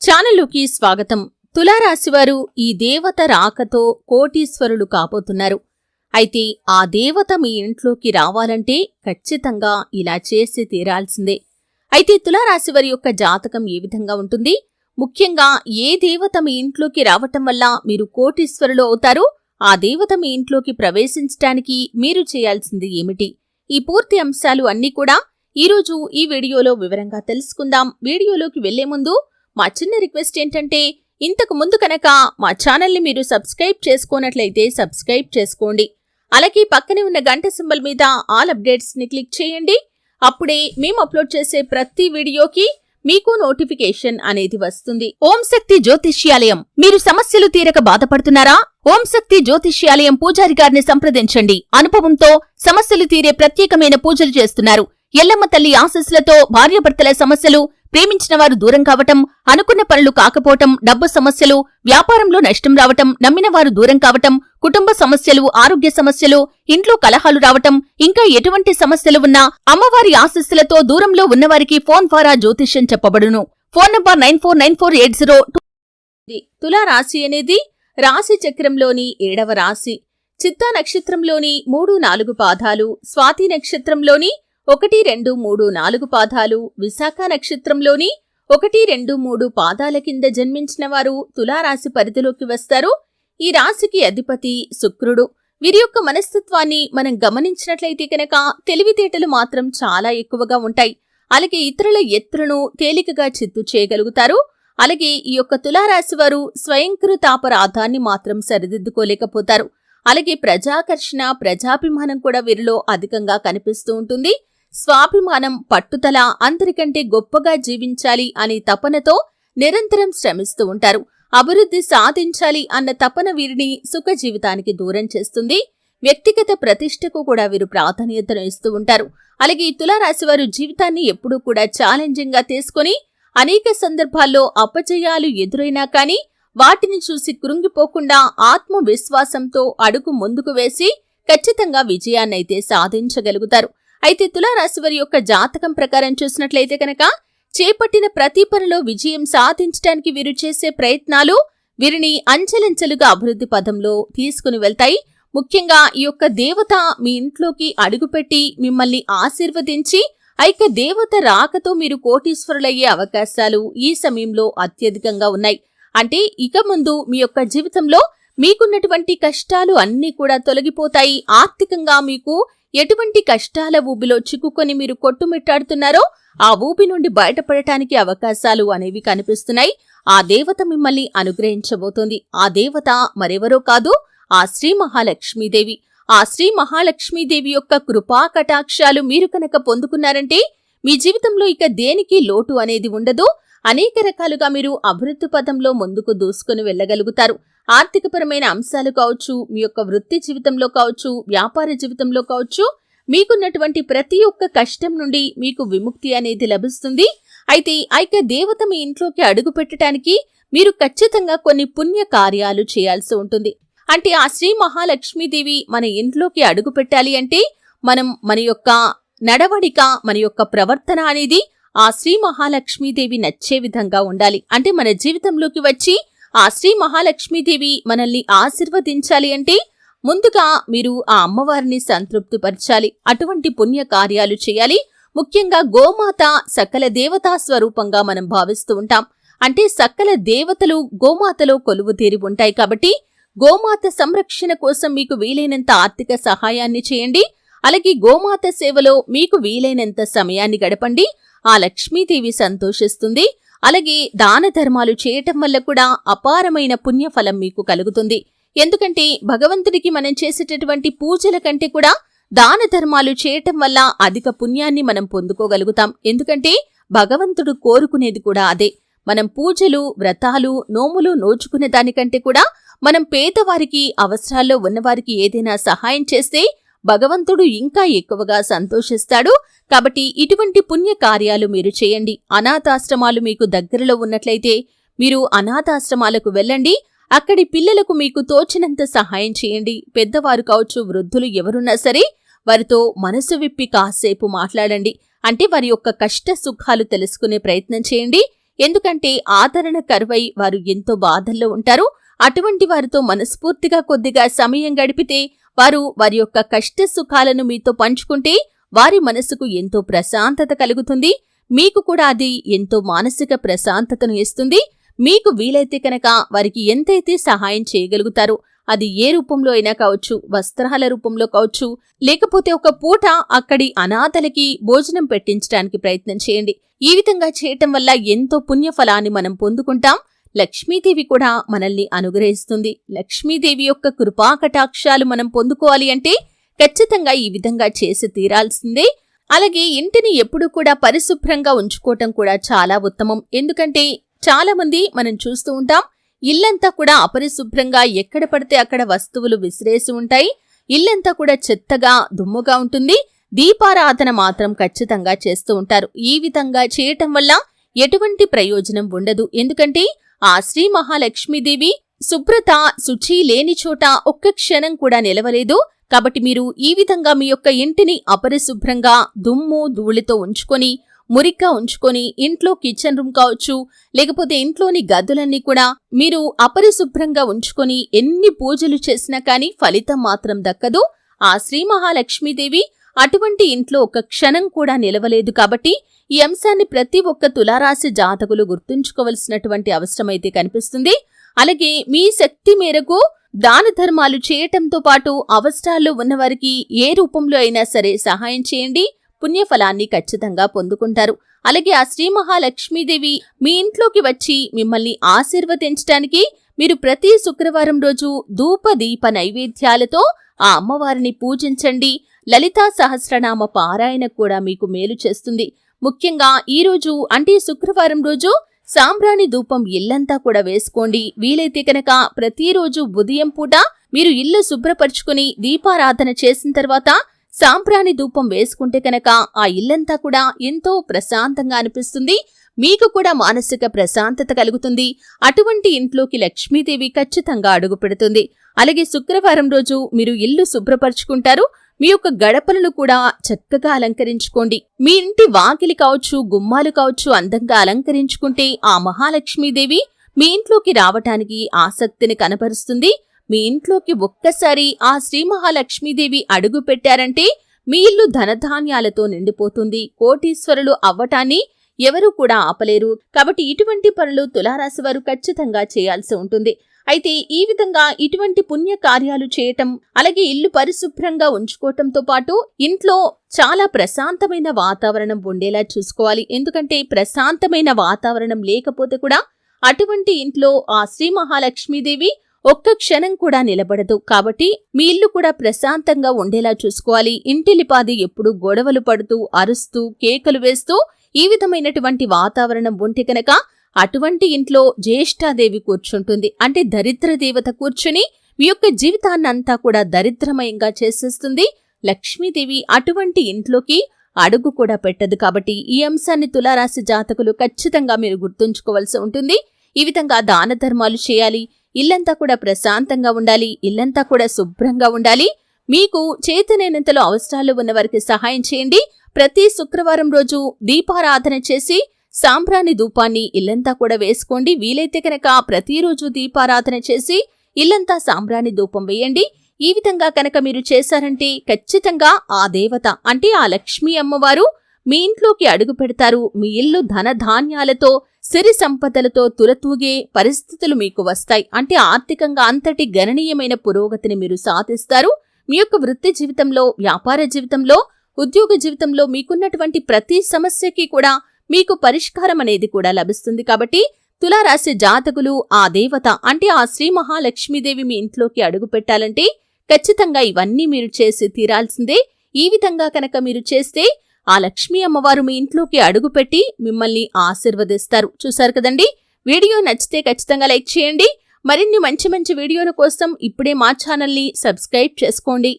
ఛానలుకి స్వాగతం. తులారాశివారు ఈ దేవత రాకతో కోటీశ్వరులు కాబోతున్నారు. అయితే ఆ దేవత మీ ఇంట్లోకి రావాలంటే ఖచ్చితంగా ఇలా చేసి తీరాల్సిందే. అయితే తులారాశివారి యొక్క జాతకం ఏ విధంగా ఉంటుంది? ముఖ్యంగా ఏ దేవత మీ ఇంట్లోకి రావటం వల్ల మీరు కోటీశ్వరులు అవుతారో ఆ దేవత మీ ఇంట్లోకి ప్రవేశించటానికి మీరు చేయాల్సింది ఏమిటి? ఈ పూర్తి అంశాలు అన్నీ కూడా ఈరోజు ఈ వీడియోలో వివరంగా తెలుసుకుందాం. వీడియోలోకి వెళ్ళే ముందు మా చిన్న రిక్వెస్ట్ ఏంటంటే ఇంతకు ముందు కనుక మా ఛానల్ని మీరు సబ్స్క్రైబ్ చేసుకోనట్లయితే సబ్స్క్రైబ్ చేసుకోండి. అలాగే పక్కనే ఉన్న గంట సింబల్ మీద ఆల్ అప్డేట్స్ని క్లిక్ చేయండి. అప్పుడే మేము అప్లోడ్ చేసే ప్రతి వీడియోకి మీకు నోటిఫికేషన్ అనేది వస్తుంది. ఓం శక్తి జ్యోతిష్యాలయం. మీరు సమస్యలు తీరక బాధపడుతున్నారా? ఓం శక్తి జ్యోతిష్యాలయం పూజారి గారిని సంప్రదించండి. అనుభవంతో సమస్యలు తీరే ప్రత్యేకమైన పూజలు చేస్తున్నారు. ఎల్లమ్మ తల్లి ఆశస్సులతో భార్యాభర్తల సమస్యలు ప్రేమించిన వారు దూరం కావటం అనుకున్న పనులు కాకపోవటం డబ్బు సమస్యలు వ్యాపారంలో నష్టం రావటం నమ్మిన వారు దూరం కావటం కుటుంబ సమస్యలు ఆరోగ్య సమస్యలు ఇంట్లో కలహాలు రావటం ఇంకా ఎటువంటి సమస్యలు ఉన్నా అమ్మవారి ఆశస్సులతో దూరంలో ఉన్నవారికి ఫోన్ ద్వారా జ్యోతిష్యం చెప్పబడును. Phone number nine four nine four eight zero తులా రాశి అనేది రాశి చక్రంలోని ఏడవ రాశి. చిత్తా నక్షత్రంలోని మూడు నాలుగు పాదాలు స్వాతి నక్షత్రంలోని ఒకటి రెండు మూడు నాలుగు పాదాలు విశాఖ నక్షత్రంలోని ఒకటి రెండు మూడు పాదాల కింద జన్మించిన వారు తులారాశి పరిధిలోకి వస్తారు. ఈ రాశికి అధిపతి శుక్రుడు. వీరి యొక్క మనస్తత్వాన్ని మనం గమనించినట్లయితే కనుక తెలివితేటలు మాత్రం చాలా ఎక్కువగా ఉంటాయి. అలాగే ఇతరుల ఎత్తులను తేలికగా చిత్తు చేయగలుగుతారు. అలాగే ఈ యొక్క తులారాశి వారు స్వయంకృతాపరాధాన్ని మాత్రం సరిదిద్దుకోలేకపోతారు. అలాగే ప్రజాకర్షణ ప్రజాభిమానం కూడా వీరిలో అధికంగా కనిపిస్తూ ఉంటుంది. స్వాభిమానం పట్టుదల అందరికంటే గొప్పగా జీవించాలి అనే తపనతో నిరంతరం శ్రమిస్తూ ఉంటారు. అభివృద్ధి సాధించాలి అన్న తపన వీరిని సుఖ జీవితానికి దూరం చేస్తుంది. వ్యక్తిగత ప్రతిష్టకు కూడా వీరు ప్రాధాన్యతను ఇస్తూ ఉంటారు. అలాగే ఈ తులారాశి వారు జీవితాన్ని ఎప్పుడూ కూడా ఛాలెంజింగ్గా తీసుకుని అనేక సందర్భాల్లో అపజయాలు ఎదురైనా కానీ వాటిని చూసి కృంగిపోకుండా ఆత్మవిశ్వాసంతో అడుగు ముందుకు వేసి ఖచ్చితంగా విజయాన్నైతే సాధించగలుగుతారు. అయితే తులారాశి వారి యొక్క జాతకం ప్రకారం చూసినట్లయితే కనుక చేపట్టిన ప్రతి పనిలో విజయం సాధించడానికి వీరు చేసే ప్రయత్నాలు వీరిని అంచెలంచెలుగా అభివృద్ధి పదంలో తీసుకుని వెళ్తాయి. ముఖ్యంగా ఈ యొక్క దేవత మీ ఇంట్లోకి అడుగుపెట్టి మిమ్మల్ని ఆశీర్వదించి ఐక దేవత రాకతో మీరు కోటీశ్వరులయ్యే అవకాశాలు ఈ సమయంలో అత్యధికంగా ఉన్నాయి. అంటే ఇక ముందు మీ యొక్క జీవితంలో మీకున్నటువంటి కష్టాలు అన్నీ కూడా తొలగిపోతాయి. ఆర్థికంగా మీకు ఎటువంటి కష్టాల ఊబిలో చిక్కుకొని మీరు కొట్టుమిట్టాడుతున్నారో ఆ ఊబి నుండి బయటపడటానికి అవకాశాలు అనేవి కనిపిస్తున్నాయి. ఆ దేవత మిమ్మల్ని అనుగ్రహించబోతోంది. ఆ దేవత మరెవరో కాదు ఆ శ్రీ మహాలక్ష్మీదేవి. ఆ శ్రీ మహాలక్ష్మీదేవి యొక్క కృపా కటాక్షాలు మీరు కనుక పొందుకున్నారంటే మీ జీవితంలో ఇక దేనికి లోటు అనేది ఉండదు. అనేక రకాలుగా మీరు అభివృద్ధి పదంలో ముందుకు దూసుకుని వెళ్ళగలుగుతారు. ఆర్థికపరమైన అంశాలు కావచ్చు మీ యొక్క వృత్తి జీవితంలో కావచ్చు వ్యాపార జీవితంలో కావచ్చు మీకున్నటువంటి ప్రతి ఒక్క కష్టం నుండి మీకు విముక్తి అనేది లభిస్తుంది. అయితే ఐక దేవత మీ ఇంట్లోకి అడుగు పెట్టడానికి మీరు ఖచ్చితంగా కొన్ని పుణ్య కార్యాలు చేయాల్సి ఉంటుంది. అంటే ఆ శ్రీ మహాలక్ష్మీదేవి మన ఇంట్లోకి అడుగు పెట్టాలి అంటే మనం మన యొక్క నడవడిక మన యొక్క ప్రవర్తన అనేది ఆ శ్రీ మహాలక్ష్మీదేవి నచ్చే విధంగా ఉండాలి. అంటే మన జీవితంలోకి వచ్చి ఆ శ్రీ మహాలక్ష్మీదేవి మనల్ని ఆశీర్వదించాలి అంటే ముందుగా మీరు ఆ అమ్మవారిని సంతృప్తిపరచాలి అటువంటి పుణ్య కార్యాలు చేయాలి. ముఖ్యంగా గోమాత సకల దేవతా స్వరూపంగా మనం భావిస్తూ ఉంటాం. అంటే సకల దేవతలు గోమాతలో కొలువు తీరి ఉంటాయి కాబట్టి గోమాత సంరక్షణ కోసం మీకు వీలైనంత ఆర్థిక సహాయాన్ని చేయండి. అలాగే గోమాత సేవలో మీకు వీలైనంత సమయాన్ని గడపండి. ఆ లక్ష్మీదేవి సంతోషిస్తుంది. అలాగే దాన ధర్మాలు చేయటం వల్ల కూడా అపారమైన పుణ్యఫలం మీకు కలుగుతుంది. ఎందుకంటే భగవంతుడికి మనం చేసేటటువంటి పూజల కంటే కూడా దాన ధర్మాలు చేయటం వల్ల అధిక పుణ్యాన్ని మనం పొందుకోగలుగుతాం. ఎందుకంటే భగవంతుడు కోరుకునేది కూడా అదే. మనం పూజలు వ్రతాలు నోములు నోచుకునే దానికంటే కూడా మనం పేదవారికి అవసరాల్లో ఉన్నవారికి ఏదైనా సహాయం చేస్తే భగవంతుడు ఇంకా ఎక్కువగా సంతోషిస్తాడు. కాబట్టి ఇటువంటి పుణ్య కార్యాలు మీరు చేయండి. అనాథాశ్రమాలు మీకు దగ్గరలో ఉన్నట్లయితే మీరు అనాథాశ్రమాలకు వెళ్ళండి. అక్కడి పిల్లలకు మీకు తోచినంత సహాయం చేయండి. పెద్దవారు కావచ్చు వృద్ధులు ఎవరున్నా సరే వారితో మనసు విప్పి కాసేపు మాట్లాడండి. అంటే వారి యొక్క కష్ట సుఖాలు తెలుసుకునే ప్రయత్నం చేయండి. ఎందుకంటే ఆదరణ కరువై వారు ఎంతో బాధల్లో ఉంటారు. అటువంటి వారితో మనస్ఫూర్తిగా కొద్దిగా సమయం గడిపితే వారు వారి యొక్క కష్ట సుఖాలను మీతో పంచుకుంటే వారి మనసుకు ఎంతో ప్రశాంతత కలుగుతుంది. మీకు కూడా అది ఎంతో మానసిక ప్రశాంతతను ఇస్తుంది. మీకు వీలైతే కనుక వారికి ఎంతైతే సహాయం చేయగలుగుతారో అది ఏ రూపంలో అయినా కావచ్చు వస్త్రాల రూపంలో కావచ్చు లేకపోతే ఒక పూట అక్కడి అనాథలకి భోజనం పెట్టించడానికి ప్రయత్నం చేయండి. ఈ విధంగా చేయటం వల్ల ఎంతో పుణ్యఫలాన్ని మనం పొందుకుంటాం. లక్ష్మీదేవి కూడా మనల్ని అనుగ్రహిస్తుంది. లక్ష్మీదేవి యొక్క కృపా కటాక్షాలు మనం పొందుకోవాలి అంటే ఖచ్చితంగా ఈ విధంగా చేసి తీరాల్సిందే. అలాగే ఇంటిని ఎప్పుడూ కూడా పరిశుభ్రంగా ఉంచుకోవటం కూడా చాలా ఉత్తమం. ఎందుకంటే చాలా మంది మనం చూస్తూ ఉంటాం ఇల్లంతా కూడా అపరిశుభ్రంగా ఎక్కడ పడితే అక్కడ వస్తువులు విసిరేసి ఉంటాయి. ఇల్లంతా కూడా చెత్తగా దుమ్ముగా ఉంటుంది. దీపారాధన మాత్రం ఖచ్చితంగా చేస్తూ ఉంటారు. ఈ విధంగా చేయటం వల్ల ఎటువంటి ప్రయోజనం ఉండదు. ఎందుకంటే ఆ శ్రీ మహాలక్ష్మీదేవి శుభ్రత శుచి లేని చోట ఒక్క క్షణం కూడా నిలవలేదు. కాబట్టి మీరు ఈ విధంగా మీ యొక్క ఇంటిని అపరిశుభ్రంగా దుమ్ము ధూళితో ఉంచుకొని మురిగ్గా ఉంచుకొని ఇంట్లో కిచెన్ రూమ్ కావచ్చు లేకపోతే ఇంట్లోని గదులన్నీ కూడా మీరు అపరిశుభ్రంగా ఉంచుకొని ఎన్ని పూజలు చేసినా కానీ ఫలితం మాత్రం దక్కదు. ఆ శ్రీ మహాలక్ష్మీదేవి అటువంటి ఇంట్లో ఒక క్షణం కూడా నిలవలేదు కాబట్టి ఈ అంశాన్ని ప్రతి ఒక్క తులారాశి జాతకులు గుర్తుంచుకోవలసినటువంటి అవసరమైతే కనిపిస్తుంది. అలాగే మీ శక్తి మేరకు దాన ధర్మాలు చేయటంతో పాటు అవసరాల్లో ఉన్నవారికి ఏ రూపంలో అయినా సరే సహాయం చేయండి. పుణ్యఫలాన్ని ఖచ్చితంగా పొందుకుంటారు. అలాగే ఆ శ్రీ మహాలక్ష్మీదేవి మీ ఇంట్లోకి వచ్చి మిమ్మల్ని ఆశీర్వదించటానికి మీరు ప్రతి శుక్రవారం రోజు ధూప దీప నైవేద్యాలతో ఆ అమ్మవారిని పూజించండి. లలితా సహస్రనామ పారాయణ కూడా మీకు మేలు చేస్తుంది. ముఖ్యంగా ఈరోజు అంటే శుక్రవారం రోజు సాంబ్రాణి ధూపం ఇల్లంతా కూడా వేసుకోండి. వీలైతే కనుక ప్రతిరోజు ఉదయం పూట మీరు ఇల్లు శుభ్రపరుచుకుని దీపారాధన చేసిన తర్వాత సాంబ్రాణి ధూపం వేసుకుంటే కనుక ఆ ఇల్లంతా కూడా ఎంతో ప్రశాంతంగా అనిపిస్తుంది. మీకు కూడా మానసిక ప్రశాంతత కలుగుతుంది. అటువంటి ఇంట్లోకి లక్ష్మీదేవి ఖచ్చితంగా అడుగు పెడుతుంది. అలాగే శుక్రవారం రోజు మీరు ఇల్లు శుభ్రపరుచుకుంటారు. మీ యొక్క గడపలను కూడా చక్కగా అలంకరించుకోండి. మీ ఇంటి వాకిలి కావచ్చు గుమ్మాలు కావచ్చు అందంగా అలంకరించుకుంటే ఆ మహాలక్ష్మీదేవి మీ ఇంట్లోకి రావటానికి ఆసక్తిని కనపరుస్తుంది మీ ఇంట్లోకి ఒక్కసారి ఆ శ్రీ మహాలక్ష్మీదేవి అడుగు పెట్టారంటే మీ ఇల్లు ధనధాన్యాలతో నిండిపోతుంది. కోటీశ్వరులు అవ్వటాన్ని ఎవరూ కూడా ఆపలేరు. కాబట్టి ఇటువంటి పనులు తులారాశి వారు ఖచ్చితంగా చేయాల్సి ఉంటుంది. అయితే ఈ విధంగా ఇటువంటి పుణ్య కార్యాలు చేయటం అలాగే ఇల్లు పరిశుభ్రంగా ఉంచుకోవటంతో పాటు ఇంట్లో చాలా ప్రశాంతమైన వాతావరణం ఉండేలా చూసుకోవాలి. ఎందుకంటే ప్రశాంతమైన వాతావరణం లేకపోతే కూడా అటువంటి ఇంట్లో ఆ శ్రీ మహాలక్ష్మీదేవి ఒక్క క్షణం కూడా నిలబడదు. కాబట్టి మీ ఇల్లు కూడా ప్రశాంతంగా ఉండేలా చూసుకోవాలి. ఇంటిలిపాది ఎప్పుడు గొడవలు పడుతూ అరుస్తూ కేకలు వేస్తూ ఈ విధమైనటువంటి వాతావరణం ఉంటే కనుక అటువంటి ఇంట్లో జ్యేష్ఠాదేవి కూర్చుంటుంది. అంటే దరిద్ర దేవత కూర్చుని మీ యొక్క జీవితాన్నంతా కూడా దరిద్రమయంగా చేసేస్తుంది. లక్ష్మీదేవి అటువంటి ఇంట్లోకి అడుగు కూడా పెట్టదు కాబట్టి ఈ అంశాన్ని తులారాశి జాతకులు ఖచ్చితంగా మీరు గుర్తుంచుకోవాల్సి ఉంటుంది. ఈ విధంగా దాన ధర్మాలు చేయాలి. ఇల్లంతా కూడా ప్రశాంతంగా ఉండాలి. ఇల్లంతా కూడా శుభ్రంగా ఉండాలి. మీకు చేతనైనంతలో అవసరాలు ఉన్న వారికి సహాయం చేయండి. ప్రతి శుక్రవారం రోజు దీపారాధన చేసి సాంబ్రాణి ధూపాన్ని ఇల్లంతా కూడా వేసుకోండి. వీలైతే కనుక ప్రతిరోజు దీపారాధన చేసి ఇల్లంతా సాంబ్రాణి ధూపం వేయండి. ఈ విధంగా కనుక మీరు చేశారంటే ఖచ్చితంగా ఆ దేవత అంటే ఆ లక్ష్మీ అమ్మవారు మీ ఇంట్లోకి అడుగు పెడతారు. మీ ఇల్లు ధన ధాన్యాలతో సిరి సంపదలతో తురతూగే పరిస్థితులు మీకు వస్తాయి. అంటే ఆర్థికంగా అంతటి గణనీయమైన పురోగతిని మీరు సాధిస్తారు. మీ యొక్క వృత్తి జీవితంలో వ్యాపార జీవితంలో ఉద్యోగ జీవితంలో మీకున్నటువంటి ప్రతి సమస్యకి కూడా మీకు పరిష్కారం అనేది కూడా లభిస్తుంది. కాబట్టి తులారాశి జాతకులు ఆ దేవత అంటే ఆ శ్రీ మహాలక్ష్మీదేవి మీ ఇంట్లోకి అడుగు పెట్టాలంటే ఖచ్చితంగా ఇవన్నీ మీరు చేసి తీరాల్సిందే. ఈ విధంగా కనుక మీరు చేస్తే ఆ లక్ష్మీ అమ్మవారు మీ ఇంట్లోకి అడుగుపెట్టి మిమ్మల్ని ఆశీర్వదిస్తారు. చూశారు కదండి? వీడియో నచ్చితే ఖచ్చితంగా లైక్ చేయండి. మరిన్ని మంచి మంచి వీడియోల కోసం ఇప్పుడే మా ఛానల్ని సబ్స్క్రైబ్ చేసుకోండి.